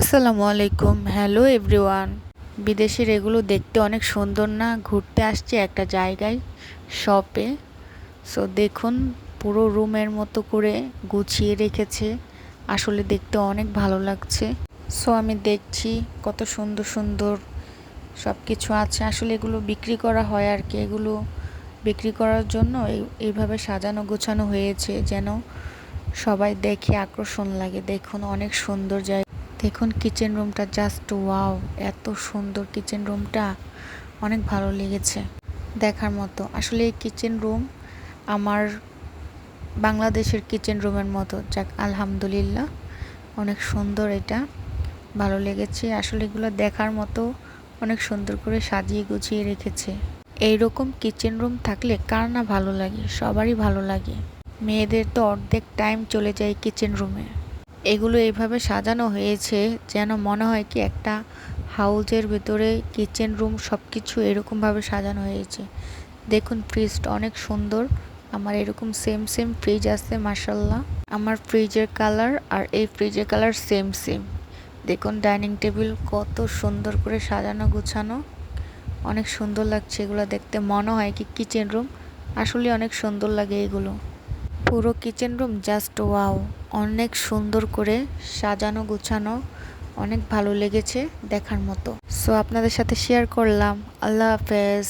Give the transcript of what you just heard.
আসসালামু আলাইকুম। Hello everyone বিদেশের এগুলো দেখতে অনেক সুন্দর না? ঘুরতে আসছে একটা জায়গায় শপে সো দেখুন, পুরো রুমের মতো করে গুছিয়ে রেখেছে। আসলে দেখতে অনেক ভালো লাগছে। সো আমি দেখছি কত সুন্দর সুন্দর সব কিছু আছে। আসলে এগুলো বিক্রি করা হয় আর কি। এগুলো বিক্রি করার জন্য এই- এইভাবে সাজানো গোছানো হয়েছে যেন সবাই দেখে আকর্ষণ লাগে। দেখুন, অনেক সুন্দর জায়গা। দেখুন কিচেন রুমটা জাস্ট ওয়াও এত সুন্দর কিচেন রুমটা অনেক ভালো লেগেছে দেখার মতো। আসলে এই কিচেন রুম আমার বাংলাদেশের কিচেন রুমের মতো। যাক, আলহামদুলিল্লাহ, অনেক সুন্দর এটা, ভালো লেগেছে। আসলে এগুলো দেখার মতো অনেক সুন্দর করে সাজিয়ে গুছিয়ে রেখেছে। এইরকম কিচেন রুম থাকলে কার না ভালো লাগে? সবারই ভালো লাগে। মেয়েদের তো অর্ধেক টাইম চলে যায় কিচেন রুমে এগুলো এইভাবে সাজানো হয়েছে যেন মনে হয় কি একটা হাউজের ভেতরে কিচেন রুম সব কিছু এরকমভাবে সাজানো হয়েছে। দেখুন ফ্রিজটা অনেক সুন্দর। আমার এরকম সেম সেম ফ্রিজ আছে মার্শাল্লাহ আমার ফ্রিজের কালার আর এই ফ্রিজের কালার সেম সেম দেখুন ডাইনিং টেবিল কত সুন্দর করে সাজানো, গোছানো। অনেক সুন্দর লাগছে এগুলো দেখতে। মনে হয় কি কিচেন রুম। আসলে অনেক সুন্দর লাগে এগুলো। পুরো কিচেন রুম জাস্ট ওয়াও অনেক সুন্দর করে সাজানো, গুছানো, অনেক ভালো লেগেছে দেখার মতো। সো আপনাদের সাথে শেয়ার করলাম। আল্লাহ হাফেজ।